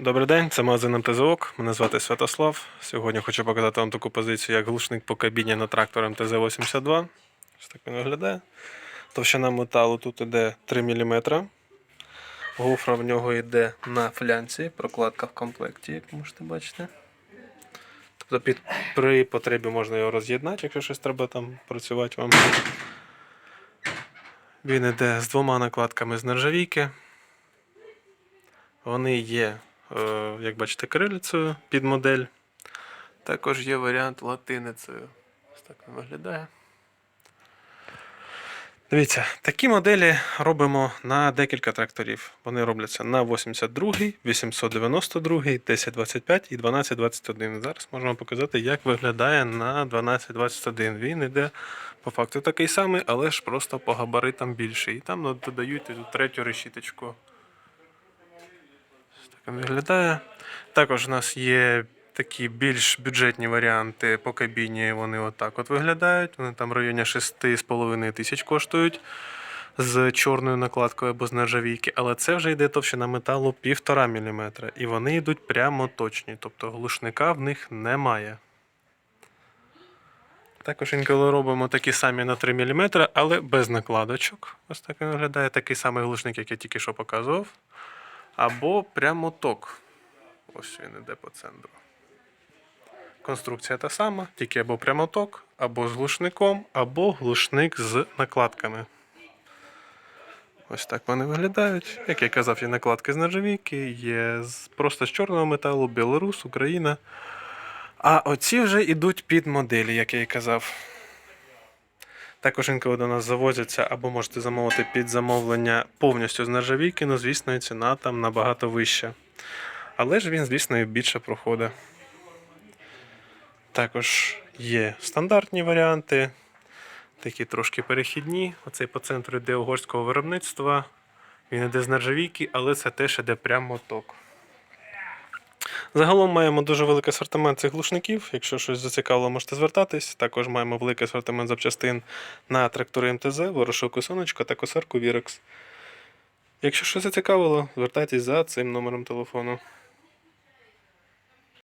Добрий день, це магазин МТЗОК. Мене звати Святослав. Сьогодні хочу показати вам таку позицію, як глушник по кабіні на трактор МТЗ-82. Ось так він виглядає. Товщина металу тут йде 3 мм. Гофра в нього йде на флянці, прокладка в комплекті, як можете бачити. Тобто під, при потребі можна його роз'єднати, якщо щось треба там працювати вам. Він йде з двома накладками з нержавійки. Вони є, як бачите, кирилицею під модель. Також є варіант латиницею. Ось так він виглядає. Дивіться, такі моделі робимо на декілька тракторів. Вони робляться на 82, 892, 1025 і 1221. Зараз можемо показати, як виглядає на 1221. Він іде по факту такий самий, але ж просто по габаритам більший. І там ну, додають третю решіточку. Виглядає. Також у нас є такі більш бюджетні варіанти по кабіні. Вони отак от виглядають. Вони там в районі 6,5 тисяч коштують з чорною накладкою або з нержавійки. Але це вже йде товщина металу 1,5 мм. І вони йдуть прямо точні. Тобто глушника в них немає. Також інколи робимо такі самі на 3 мм, але без накладочок. Ось так він виглядає. Такий самий глушник, як я тільки що показував. Або прямо ток. Ось він іде по центру. Конструкція та сама, тільки або прямоток, або з глушником, або глушник з накладками. Ось так вони виглядають. Як я казав, є накладки з нержавійки, є просто з чорного металу, Білорус, Україна. А оці вже йдуть під моделі, як я і казав. Також інколи до нас завозяться або можете замовити під замовлення повністю з нержавійки, ну, звісно, і ціна там набагато вища. Але ж він, звісно, і більше проходить. Також є стандартні варіанти, такі трошки перехідні. Оцей по центру йде угорського виробництва. Він йде з нержавійки, але це теж іде прямо ток. Загалом маємо дуже великий асортимент цих глушників. Якщо щось зацікавило, можете звертатись. Також маємо великий асортимент запчастин на трактори МТЗ, ворошилку сонечко та косарку Вірекс. Якщо щось зацікавило, звертайтесь за цим номером телефону.